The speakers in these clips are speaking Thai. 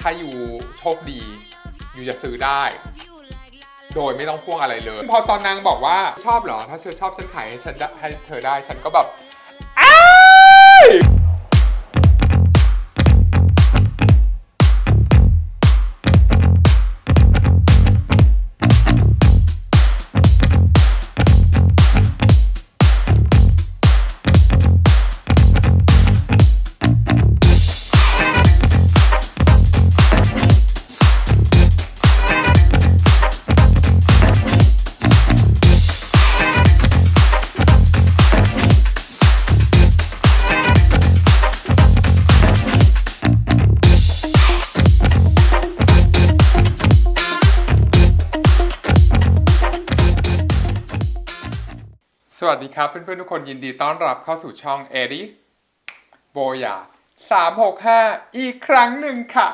ถ้าอยู่โชคดี อยู่จะซื้อได้ โดยไม่ต้องพ่วงอะไรเลย พอตอนนางบอกว่าชอบเหรอ ถ้าเธอชอบฉันขายให้ฉันได้ให้เธอได้ฉันก็แบบ ครับ เพื่อนๆทุกคนยินดีต้อนรับเข้าสู่ช่องเอริโบยา365 อีกครั้งหนึ่งค่ะ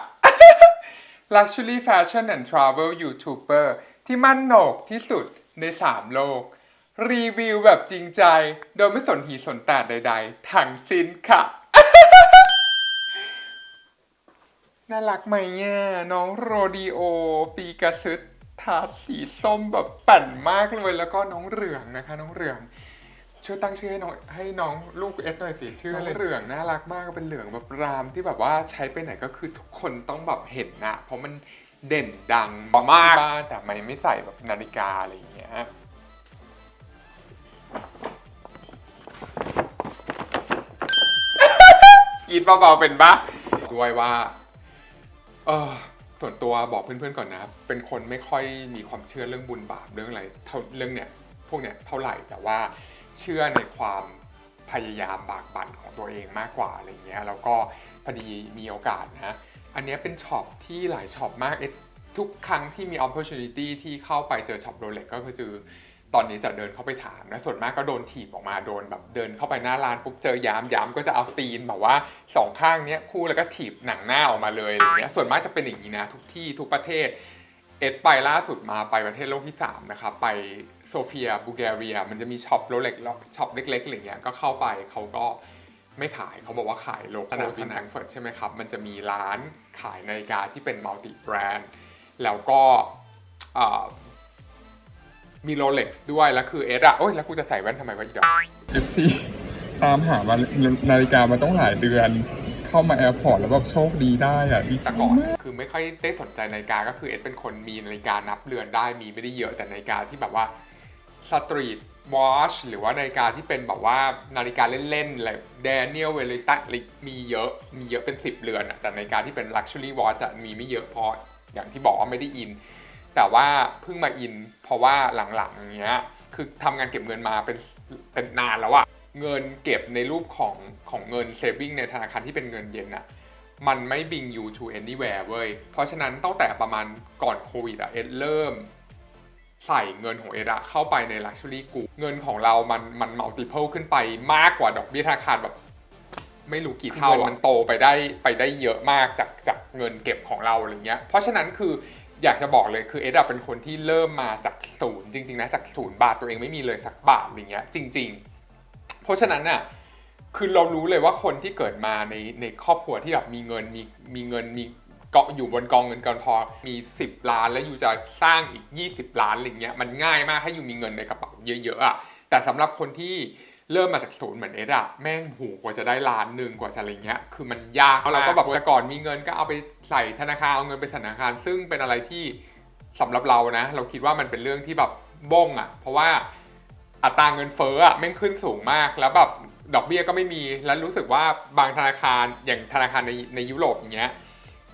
Luxury Fashion and Travel YouTuber ที่มั่นโหนกที่สุดใน 3 โลก รีวิวแบบจริงใจ โดยไม่สนหีสนแตดใดๆ ทั้งสิ้นค่ะ น่ารักไหมอะน้องโรดิโอ ปีกระซึดทาสีส้มแบบปั่นมากเลยแล้วก็น้องเหลืองนะคะ น้องเหลือง ช่วยตั้งชื่อให้น้องให้น้องลูกเอสหน่อยสิชื่ออะไรเหลืองน่ารักมากเป็นเหลืองแบบรามที่แบบว่าใช้ไปไหนก็คือทุกคนต้องแบบเห็นนะ เพราะมันเด่นดังมากบ้านแต่ไม่ไม่ใส่แบบนาฬิกาอะไรอย่างเงี้ยกินเบาๆเป็นปะด้วยว่าเออส่วนตัวบอกเพื่อนๆก่อนนะครับเป็นคนไม่ค่อยมีความเชื่อเรื่องบุญบาปเรื่องอะไรเท่าเรื่องเนี้ยพวกเนี้ยเท่าไหร่แต่ว่า เชื่อในความพยายามบากบั่นของตัวเองมากกว่าอะไรเงี้ยแล้วก็พอดีมีโอกาสนะอันเนี้ยเป็นช็อปที่หลายช็อปมากเอ็ดทุกครั้งที่มี opportunity ที่เข้าไปเจอช็อปโรเล็กก็คือตอนนี้จะเดินเข้าไปถามนะส่วนมากก็โดนถีบออกมาโดนแบบเดินเข้าไปหน้าร้านปุ๊บเจอยามยามก็จะเอาตีนแบบว่าสองข้างเนี้ยคู่แล้วก็ถีบหนังหน้าออกมาเลยอย่างเงี้ยส่วนมากจะเป็นอย่างนี้นะทุกที่ทุกประเทศเอ็ดไปล่าสุดมาไปประเทศโลกที่3นะครับไป โซเฟียบูลแกเรีย มันจะมีช็อปโรเล็กช็อปเล็กๆอะไรเงี้ยก็เข้าไปเขาก็ไม่ขายเขาบอกว่าขายโลโก้ที่แฟรงก์เฟิร์ตใช่ไหมครับ มันจะมีร้านขายนาฬิกาที่เป็นมัลติแบรนด์แล้วก็เอ่อมีโรเล็กซ์ด้วย แล้วคือเอสอะโอ้ยแล้วกูจะใส่แว่นทำไมวะอีดอกเอฟซีตามหามานาฬิกามาต้องหลายเดือน เข้ามาแอร์พอร์ตแล้วแบบโชคดีได้อะดีจัจากงก่อนมากคือไม่ค่อยได้สนใจนาฬิกาก็คือเอ็ดเป็นคนมีนาฬิกานับเรือนได้มีไม่ได้เยอะแต่นาฬิกาที่แบบว่า สตรีทวอชหรือว่านาฬิกาที่เป็นแบบว่านาฬิกาเล่นๆอะไรแดเนียลเวลิตันมีเยอะมีเยอะเป็น 10 เรือนอะแต่นาฬิกาที่เป็นลักชัวรี่วอชอะมีไม่เยอะเพราะอย่างที่บอกว่าไม่ได้อิน แต่ว่าเพิ่งมาอิน เพราะว่าหลังๆอย่างเงี้ยคือทำงานเก็บเงินมาเป็นเป็นนานแล้วอะเงินเก็บในรูปของของเงินเซฟิงในธนาคารที่เป็นเงินเย็นอะมันไม่ bring you to anywhere เว้ย เพราะฉะนั้นตั้งแต่ประมาณก่อนโควิดอะเอ็ดเริ่ม ใส่เงินของเอ็ดอะเข้าไปใน luxury group เงินของเรามันมัน multiple ขึ้นไปมากกว่าดอกเบี้ยธนาคารแบบไม่รู้กี่เท่าอะมันโตไปได้ไปได้เยอะมากจากจากเงินเก็บของเราอะไรเงี้ย เพราะฉะนั้นคืออยากจะบอกเลยคือเอ็ดอะเป็นคนที่เริ่มมาจากศูนย์จริงๆนะจากศูนย์บาทตัวเองไม่มีเลยสักบาทอะไรเงี้ยจริง ๆ เพราะฉะนั้นน่ะคือเรารู้เลยว่าคนที่เกิดมาในในครอบครัวที่แบบมีเงินมีมีเงินมี เกาะอยู่บนกองเงินกองทองมี 10 ล้าน แล้วอยู่จะสร้างอีก 20 ล้านอะไรเงี้ยมันง่ายมากถ้าอยู่มีเงินในกระเป๋าเยอะๆอะแต่สำหรับคนที่เริ่มมาจากศูนย์เหมือนเอสอะแม่งหูกว่าจะได้ล้านหนึ่งกว่าจะอะไรเงี้ย คือมันยากเราก็แบบแต่ก่อนมีเงินก็เอาไปใส่ธนาคารเอาเงินไปธนาคาร ซึ่งเป็นอะไรที่สำหรับเรานะ เราคิดว่ามันเป็นเรื่องที่แบบบ้งอะเพราะว่าอัตราเงินเฟ้ออะแม่งขึ้นสูงมากแล้วแบบดอกเบี้ยก็ไม่มีแล้วรู้สึกว่าบางธนาคารอย่างธนาคารในในยุโรปอย่างเงี้ย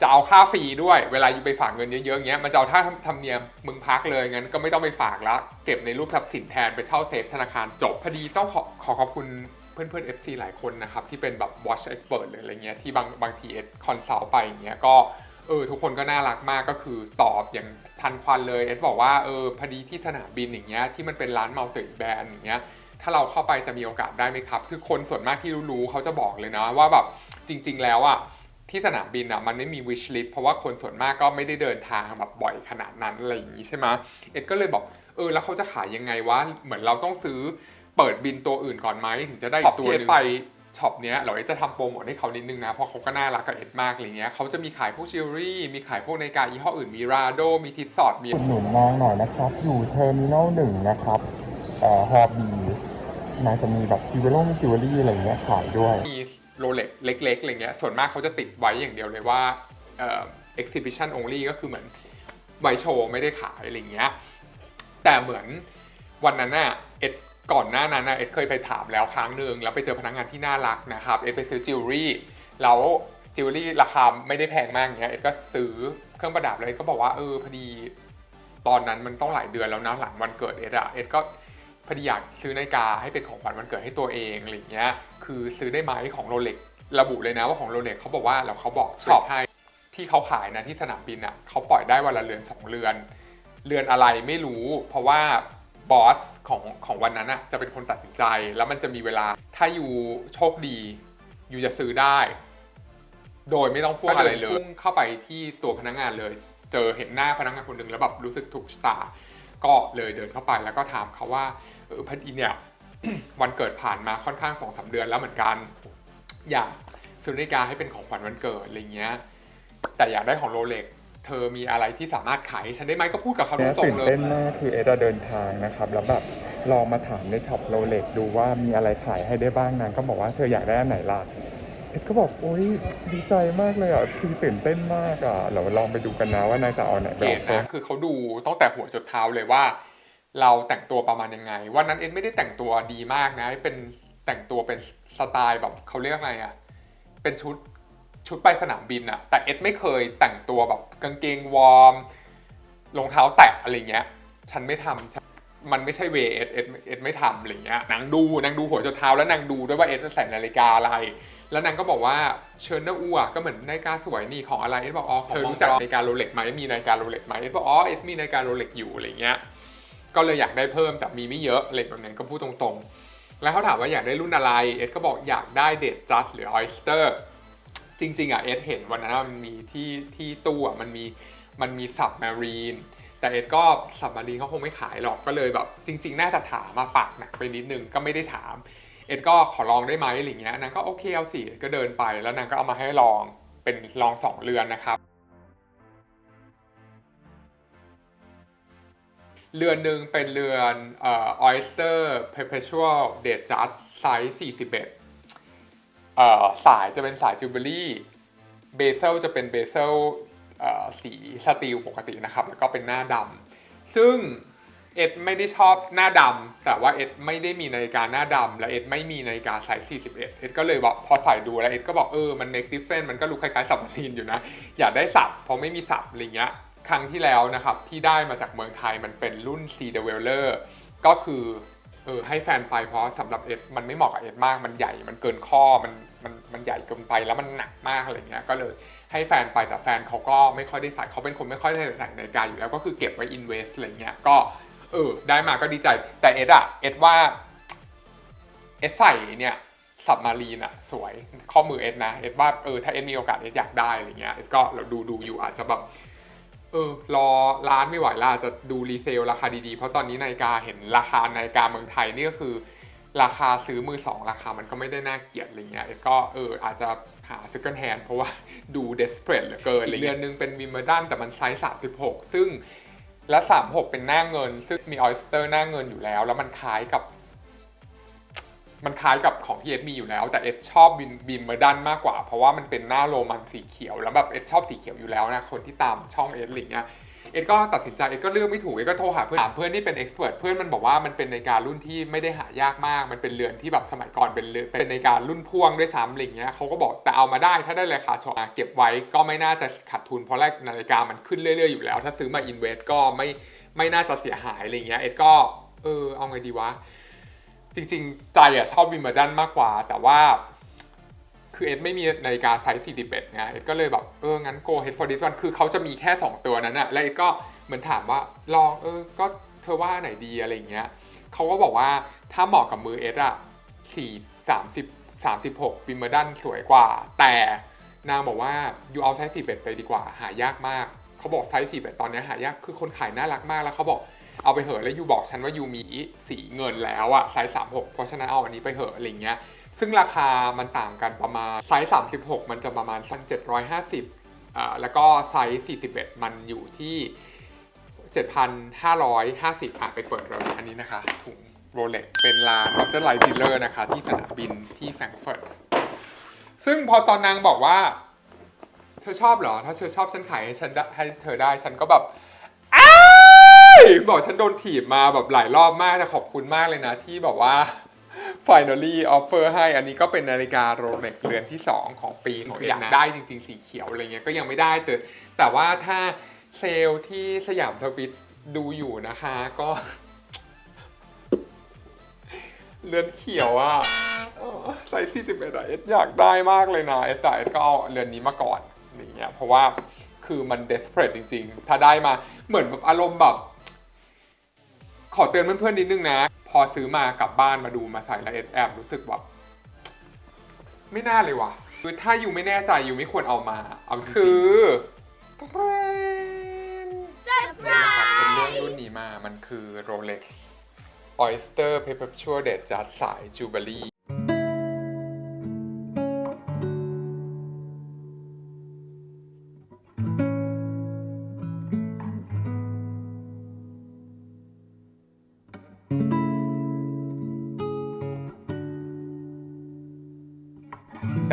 จะเอาค่าฟรีด้วย เวลาอยู่ไปฝากเงินเยอะๆเงี้ยมันจะเอาท่าทำเนียมมึงพักเลยงั้นก็ไม่ต้องไปฝากแล้วเก็บในรูปทรัพย์สินแทนไปเช่าเซฟธนาคารจบพอดีต้องขอขอขอบคุณเพื่อนๆ FC หลายคนนะครับที่เป็นแบบ watch expert หรืออะไรเงี้ยที่บางบางทีเอสคอนซัลท์ไปอย่างเงี้ยก็เออทุกคนก็น่ารักมากก็คือตอบอย่างทันควันเลยเอสบอกว่าเออพอดีที่สนามบินอย่างเงี้ยที่มันเป็นร้านมัลติแบรนด์อย่างเงี้ยถ้าเราเข้าไปจะมีโอกาสได้ไหมครับ คือคนส่วนมากที่รู้ๆเขาจะบอกเลยนะว่าแบบจริง ๆ แล้วอะ ที่สนามบินอะมันไม่มี wish list เพราะว่าคนส่วนมากก็ไม่ได้เดินทางแบบบ่อยขนาดนั้นอะไรอย่างนี้ใช่ไหมเอ็ดก็เลยบอกเออแล้วเขาจะขายยังไงวะเหมือนเราต้องซื้อเปิดบินตัวอื่นก่อนไหมถึงจะได้อีกตัวหนึงไปช็อปเนี้ยเราจะทำโปรโมทให้เขานิดนึงนะเพราะเขาก็น่ารักกับเอ็ดมากอะไรเงี้ยเขาจะมีขายพวกจิวเวลรี่ มีขายพวกนาฬิกายี่ห้ออื่นมีราโดมีทิสซอดมีอุดหนุนนางหน่อยนะครับ อยู่เทอร์มินอลหนึ่งนะครับเอ่อฮอบีนางจะมีแบบจิวเวลรี่จิวเวลรี่อะไรอย่างเงี้ยขายด้วยมี โรเล็กเล็กๆอะไรเงี้ยส่วนมากเขาจะติดไว้อย่างเดียวเลยว่าเอ่อ exhibition only ก็คือเหมือนไว้โชว์ไม่ได้ขายอะไรเงี้ยแต่เหมือนวันนั้นน่ะเอ็ดก่อนหน้านั้นน่ะเอ็ดเคยไปถามแล้วครั้งหนึ่งแล้วไปเจอพนักงานที่น่ารักนะครับเอ็ดไปซื้อจิวเวลรี่แล้วจิวเวลรี่ราคาไม่ได้แพงมากเงี้ยเอ็ดก็ซื้อเครื่องประดับแล้วเอ็ดก็บอกว่าเออพอดีตอนนั้นมันต้องหลายเดือนแล้วนะหลังวันเกิดเอ็ดอะเอ็ดก็ อดีอยากซื้อนาฬิกาให้เป็นของขวัญวันเกิดให้ตัวเองอะไรอย่างเงี้ยคือซื้อได้ไหมของโรเล็กระบุเลยนะว่าของโรเล็กเขาบอกว่าแล้วเขาบอกช็อปให้ที่เขาขายนะที่สนามบินอะเขาปล่อยได้วันละเรือนสองเรือน เรือนอะไรไม่รู้ เพราะว่าบอสของของวันนั้นอะจะเป็นคนตัดสินใจ แล้วมันจะมีเวลาถ้าอยู่โชคดี อยู่จะซื้อได้ โดยไม่ต้องพ่วงอะไรเลยพุ่งเข้าไปที่ตัวพนักงานเลย เจอเห็นหน้าพนักงานคนหนึ่งแล้วแบบรู้สึกถูกชะตา ก็เลยเดินเข้าไปแล้วก็ถามเขาว่าเออพอดีเนี่ยวันเกิดผ่านมาค่อนข้างสองสาเดือนแล้วเหมือนกัน อยากซื้อนาฬิกาให้เป็นของขวัญวันเกิดอะไรเงี้ยแต่อยากได้ของโรเล็กเธอมีอะไรที่สามารถขายให้ฉันได้ไหมก็พูดกับเขาตเนี่ยรงตื่นๆเลยเต้นมากคือเอดอะเดินทางนะครับ แล้วแบบลองมาถามในช็อปโรเล็กดูว่ามีอะไรขายให้ได้บ้างนางก็บอกว่าเธออยากได้อันไหนล่ะ เอ็ดก็บอกโอ๊ยดีใจมากเลยอะคือตื่นเต้นมากอะเราลองไปดูกันนะว่านางจะเอาอันไหนไปเกอตอกนะคือเขาดูตั้งแต่หัวจดเท้าเลยว่า เราแต่งตัวประมาณยังไง วันนั้นเอ็นไม่ได้แต่งตัวดีมากนะ เป็นแต่งตัวเป็นสไตล์แบบเขาเรียกอะไรอะเป็นชุดชุดไปสนามบินอะแต่เอ็ดไม่เคยแต่งตัวแบบกางเกงวอร์มรองเท้าแตะอะไรเงี้ย ฉันไม่ทำฉันมันไม่ใช่เวย์เอ็ดเอ็ดเอ็ดไม่ทำอะไรเงี้ยนางดูนางดูหัวจดเท้าแล้วนางดูด้วยว่าเอ็ดจะใส่นาฬิกาอะไร แล้วนางก็บอกว่าเชิญนะอูอะก็เหมือนนาฬิกาสวยนี่ของอะไรเอ็ดบอกอ๋อของเธอรู้จักนาฬิกาโรเล็กไหมมีนาฬิกาโรเล็กไหมเอ็ดบอกอ๋อเอ็ดมีนาฬิกาโรเล็กอยู่อะไรเงี้ยก็เลยอยากได้เพิ่มแต่มีไม่เยอะอะไรแบบนั้นก็พูดตรงๆ แล้วเขาถามว่าอยากได้รุ่นอะไรเอ็ดก็บอกอยากได้เดดจัดหรือออยสเตอร์จริงๆอะเอ็ดเห็นวันนั้นมันมีที่ที่ตู้อะมันมีมันมีสับมารีนแต่เอ็ดก็สับมารีนเขาคงไม่ขายหรอกก็เลยแบบจริง ๆ น่าจะถามมาปากหนักไปนิดนึงก็ไม่ได้ถามเอ็ดก็ขอลองได้ไหมอะไรเงี้ยนางก็โอเคเอาสิก็เดินไปแล้วนางก็เอามาให้ลองเป็นลองสองเรือนนะครับ เรือนหนึ่งเป็นเรือนเอ่อ Oyster Perpetual Date Judge ไซส์41เอ่อสายจะเป็นสายจิวเวลรี่เบเซลจะเป็นเบเซลเอ่อสีสตีลปกตินะครับ แล้วก็เป็นหน้าดำซึ่ง เอ็ดไม่ได้ชอบหน้าดำแต่ว่าเอ็ดไม่ได้มีนาฬิกาหน้าดำและเอ็ดไม่มีนาฬิกาไซส์41 เอ็ดก็เลยบอกพอใส่ดูแล้วเอ็ดก็บอกเออมัน make difference มันก็รู้คล้ายๆสับมารีนอยู่นะ อยากได้สับเพราะไม่มีสับอะไรเงี้ยครั้งที่แล้วนะครับ ที่ได้มาจากเมืองไทยมันเป็นรุ่น C d e v e l o r ก็คือเออให้แฟนไปเพราะสำหรับเอ็ดมันไม่เหมาะกับเอ็ดมากมันใหญ่มันเกินข้อมันมันมันใหญ่เกินไปแล้วมันหนักมากอะไรเงี้ยก็เลยให้แฟนไปแต่แฟนเขาก็ไม่ค่อยได้ใส่เขาเป็นคนไม่ค่อยได้ใส่นาฬิกาอยู่แล้วก็คือเก็บไว้ invest อะไรเงี้ยก็ เออได้มาก็ดีใจ แต่เอ็ดอะเอ็ดว่าเอ็ดใส่เนี่ยสับมารีนอะสวยข้อมือเอ็ดนะเอ็ดว่าเออถ้าเอ็ดมีโอกาสเอ็ดอยากได้อะไรเงี้ยเอ็ดก็เราดูดูอยู่อาจจะแบบเออรอร้านไม่ไหวล่ะจะดูรีเซลราคาดีๆ เพราะตอนนี้นาฬิกาเห็นราคานาฬิกาเมืองไทยนี่ก็คือ ราคาซื้อมือสองราคามันก็ไม่ได้น่าเกลียดอะไรเงี้ยเอ็ดก็เอออาจจะหาซื้อกันแฮนเพราะว่าดูเดสเ a t e เหลือเกินอีกเรือนหนึงเป็นวิมเบ r ดันแต่มันไซส์36 ซึ่ง และ 36 เป็นหน้าเงิน ซึ่งมีออยสเตอร์หน้าเงินอยู่แล้ว แล้วมันคล้ายกับ มันคล้ายกับของที่เอสมีอยู่แล้ว แต่เอสชอบบินบิมเมอร์ดันมากกว่า เพราะว่ามันเป็นหน้าโรมันสีเขียว แล้วแบบเอสชอบสีเขียวอยู่แล้วนะ คนที่ตามช่องเอ็ดอะไรเงี้ย เอ็ดก็ตัดสินใจเอ็ดก็เลือกไม่ถูกเอ็ดก็โทรหาเพื่อนถามเพื่อนที่เป็นเอ็กซ์เพรสเพื่อนมันบอกว่ามันเป็นในาฬิการรุ่นที่ไม่ได้หายากมาก มันเป็นเรือนที่แบบสมัยก่อนเป็นเรือนเป็นในาฬิการรุ่นพ่วงด้วยซ้ำอะไรเงี้ยเขาก็บอกแต่เอามาได้ถ้าได้ราคาชอเก็บไว้ก็ไม่น่าจะขาดทุนเพราะแรกนาฬิกามันขึ้นเรื่อยๆอยู่แล้ว ถ้าซื้อมาอินเวสก็ไม่ไม่น่าจะเสียหายอะไรเงี้ยเอ็ดก็เออเอาไงดีวะจริง ๆ ใจอะชอบวิมเบอร์ดันมากกว่า แต่ว่า คือเอ็ดไม่มีนาฬิกาไซส์41ไงเอ็ดก็เลยแบบเอองั้น go head for this one คือเขาจะมีแค่ 2 ตัวนั้นอะแล้วเอ็ดก็เหมือนถามว่าลองเออก็เธอว่าไหนดีอะไรเงี้ยเขาก็บอกว่าถ้าเหมาะกับมือเอ็ดอะ4 30 36วิมเบอร์ดันสวยกว่า แต่นางบอกว่ายูเอาไซส์41ไปดีกว่า หายากมากเขาบอกไซส์41ตอนนี้หายากคือคนขายน่ารักมากแล้วเขาบอกเอาไปเหอะแล้วยูบอกฉันว่ายูมีสีเงินแล้วอะไซส์36เพราะฉะนั้นเอาอันนี้ไปเหอะอะไรเงี้ย ซึ่งราคามันต่างกันประมาณไซส์ 36 มันจะประมาณสัก750อ่าแล้วก็ไซส์ 41 มันอยู่ที่ 7,550อะไปเปิดเลยอันนี้นะคะ ถุงโรเล็กเป็นร้านดรไลท์ดิลเลอร์นะคะ ที่สนามบินที่แฟรงก์เฟิร์ตซึ่งพอตอนนางบอกว่า เธอชอบเหรอ ถ้าเธอชอบฉันขายให้ฉันได้ให้เธอได้ฉันก็แบบอบอกฉันโดนถีบมาแบบหลายรอบมากแต่ขอบคุณมากเลยนะ ที่แบบว่า finally offer ให้ อันนี้ก็เป็นนาฬิกาโรเล็กเรือนที่ 2 ของปีของอยากได้จริง ๆ สีเขียวอะไรเงี้ยก็ยังไม่ได้แต่แต่ว่าถ้าเซลล์ที่สยามทวิตดูอยู่นะคะก็ เรือนเขียวอะเออไซส์41อะเอสอยากได้มากเลยนะเอสแต่เอสก็เอาเรือนนี้มาก่อนอย่างเงี้ยเพราะว่าคือมัน desperate จริง ๆ ถ้าได้มาเหมือนแบบอารมณ์แบบ ขอเตือนเพื่อนๆนิดนึงนะ พอซื้อมากลับบ้านมาดูมาใส่แล้วเอสแอบรู้สึกแบบไม่น่าเลยว่ะ คือถ้าอยู่ไม่แน่ใจอยู่ไม่ควรเอามา เอาจริงๆคือเทรนนะครับเป็นเรื่องรุ่นนี้มา มันคือ Rolex Oyster Perpetual d e j u d สาย Jubilee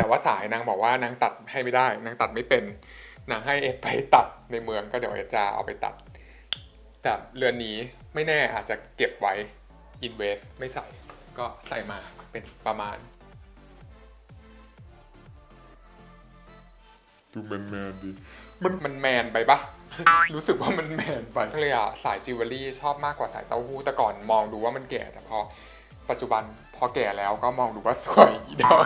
แต่ว่าสายนางบอกว่านางตัดให้ไม่ได้ นางตัดไม่เป็น นางให้เอฟไปตัดในเมืองก็เดี๋ยวเอฟจะเอาไปตัด แต่เรือนนี้ไม่แน่อาจจะเก็บไว้ invest ไม่ใส่ก็ใส่มาเป็นประมาณดูแมนแมนๆดีมันมันแมนไปปะรู้สึกว่ามันแมนไปเลยอะสายจิวเวลรี่ชอบมากกว่าสายเต้าหู้แต่ก่อนมองดูว่ามันแก่แต่พอปัจจุบันพอแก่แล้วก็มองดูว่าสวยอีดอก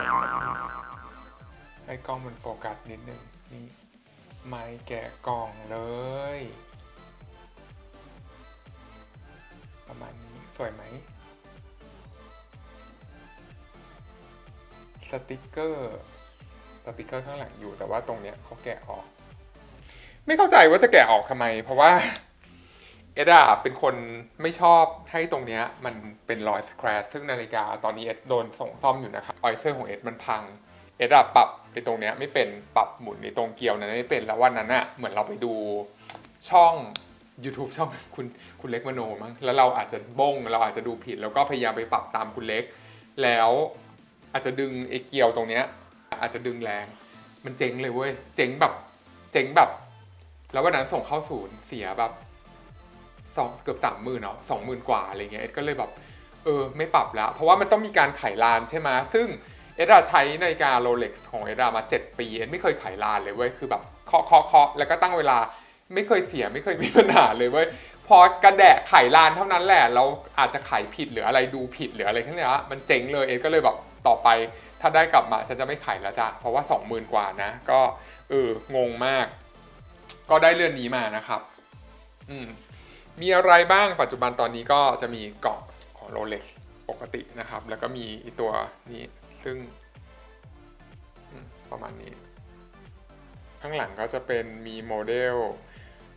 ให้กล้องมันโฟกัสนิดนึงนี่ไม่แกะกล่องเลย ประมาณนี้สวยไหม สติกเกอร์สติกเกอร์ข้างหลังอยู่แต่ว่าตรงเนี้ยเขาแกะออก ไม่เข้าใจว่าจะแกะออกทำไม เพราะว่าเอ็ดอะเป็นคนไม่ชอบให้ตรงเนี้ยมันเป็นรอยสแครซึ่งนาฬิกาตอนนี้เอ็ดโดนส่งซ่อมอยู่นะครับออยเซอร์ของเอ็ดมันพัง เอ็ดอะปรับ ในตรงเนี้ยไม่เป็นปรับหมุนในตรงเกลียวนั้นไม่เป็นแล้ววันนั้นอะเหมือนเราไปดูช่อง YouTube ช่องคุณคุณเล็กมโนมั้งแล้วเราอาจจะบ้งเราอาจจะดูผิด แล้วก็พยายามไปปรับตามคุณเล็ก แล้วอาจจะดึงไอ้เกลียวตรงเนี้ยอาจจะดึงแรง มันเจ๊งเลยเว้ยเจ๊งแบบเจ๊งแบบ แล้ววันนั้นส่งเข้าศูนย์เสียแบบสองเกือบสามหมื่นเนาะสองหมื่นกว่าอะไรเงี้ยเอ็ดก็เลยแบบเออไม่ปรับแล้ว เพราะว่ามันต้องมีการไขลานใช่ไหมซึ่ง เอ็ดอะใช้นาฬิกาโรเล็กของเอ็ดอะมา 7 ปีเอ็ดไม่เคยไขลานเลยเว้ยคือแบบเคาะเคาะเคาะแล้วก็ตั้งเวลาไม่เคยเสียไม่เคยมีปัญหาเลยเว้ยพอกระแดะไขลานเท่านั้นแหละ เราอาจจะไขผิดหรืออะไรดูผิดหรืออะไรทั้งนี้ยมันเจ๊งเลยเอ็ดก็เลยแบบต่อไป ถ้าได้กลับมาฉันจะไม่ขายแล้วจ้ะเพราะว่า 20,000 กว่านะ ก็เอองงมาก ก็ได้เรือนนี้มานะครับ อืมมีอะไรบ้างปัจจุบันตอนนี้ก็จะมีกล่องของ Rolex ปกตินะครับ แล้วก็มีอีตัวนี้ ซึ่งประมาณนี้ ข้างหลังก็จะเป็นมีโมเดล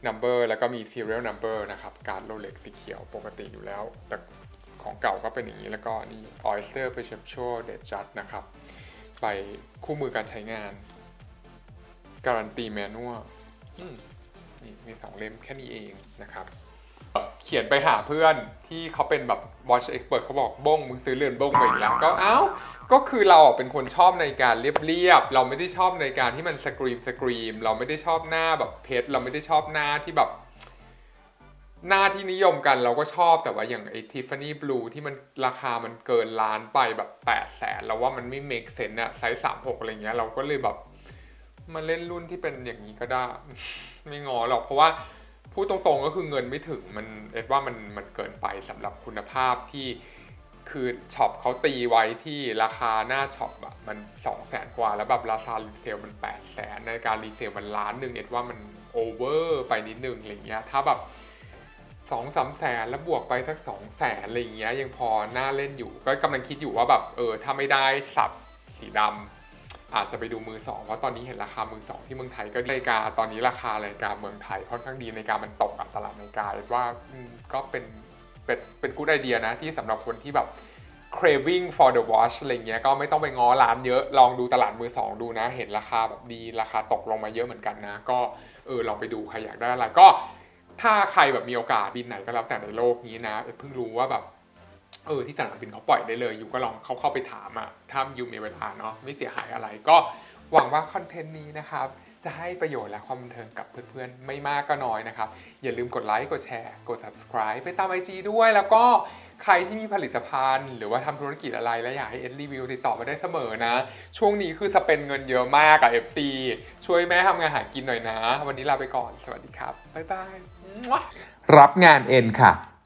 number แล้วก็มี serial number นะครับ การ Rolex สีเขียวปกติอยู่แล้ว แต่ของเก่าก็เป็นอย่างนี้แล้วก็นี่ Oyster Perpetual d e j u d นะครับ ไปคู่มือการใช้งาน การันตีแมนนวลนี่มีสองเล่มแค่นี้เองนะครับ เขียนไปหาเพื่อนที่เขาเป็นแบบ watch expert เขาบอกบ้งมึงซื้อเรือนบ้งไปอีกแล้ว ก็เอ้าก็คือเราเป็นคนชอบในการเรียบๆเราไม่ได้ชอบในการที่มันสกรีมสกรีม เราไม่ได้ชอบหน้าแบบเพชรเราไม่ได้ชอบหน้าที่แบบ หน้าที่นิยมกันเราก็ชอบแต่ว่าอย่างไอ้ Tiffany Blue ที่มันราคามันเกินล้านไปแบบ8ปดแสนเราว่ามันไม่ make sense อะไซส์สามหกอะไรเงี้ยเราก็เลยแบบมาเล่นรุ่นที่เป็นอย่างนี้ก็ได้ ไม่งอหรอกเพราะว่า พูดตรงๆก็คือเงินไม่ถึงมันเอ็ดว่ามันมันเกินไปสำหรับคุณภาพที่คือช็อปเขาตีไว้ที่ราคาหน้าช็อปอะมัน2องแสนกว่า แล้วแบบราคารีเซลมัน8ปดแสนในการรีเซลมันล้านหนึ่งเอ็ดว่ามันโอเวอร์ไปนิดนึงอะไรเงี้ยถ้าแบบสองสามแสนแล้วบวกไปสักสองแสนอะไรเงี้ยยังพอน่าเล่นอยู่ ก็กำลังคิดอยู่ว่าแบบเออถ้าไม่ได้สับสีดำ อาจจะไปดูมือสองเพราะตอนนี้เห็นราคามือสองที่เมืองไทยก็นาฬิกาตอนนี้ราคานาฬิกาเมืองไทยค่อนข้างดีนาฬิกามันตกอะตลาดนาฬิกาว่าก็เป็นเป็นเป็นกูดไอเดียนะที่สำหรับคนที่แบบ craving for the watch อะไรเงี้ยก็ไม่ต้องไปง้อร้านเยอะ ลองดูตลาดมือสองดูนะ เห็นราคาแบบดีราคาตกลงมาเยอะเหมือนกันนะ ก็เออลองไปดูใครอยากได้อะไรก็ถ้าใครแบบมีโอกาสบินไหนก็แล้วแต่ในโลกนี้นะเพิ่งรู้ว่าแบบ เออที่สนามบินเขาปล่อยได้เลย อยู่ก็ลองเขาเข้าไปถามอะถ้าอยู่มีเวลาเนาะไม่เสียหายอะไรก็หวังว่าคอนเทนต์นี้นะครับจะให้ประโยชน์และความบันเทิงกับเพื่อนๆ ไม่มากก็น้อยนะครับ อย่าลืมกดไลค์กดแชร์ กด subscribe ไปตาม IG ด้วยแล้วก็ใครที่มีผลิตภัณฑ์ หรือว่าทำธุรกิจอะไรและอยากให้เอ็ดรีวิวติดต่อมาได้เสมอนะ ช่วงนี้คือสเปนเงินเยอะมากกับ FC ช่วยแม่ทำงานหากินหน่อยนะ วันนี้ลาไปก่อน สวัสดีครับ บ๊ายบาย รับงานเอ็นค่ะ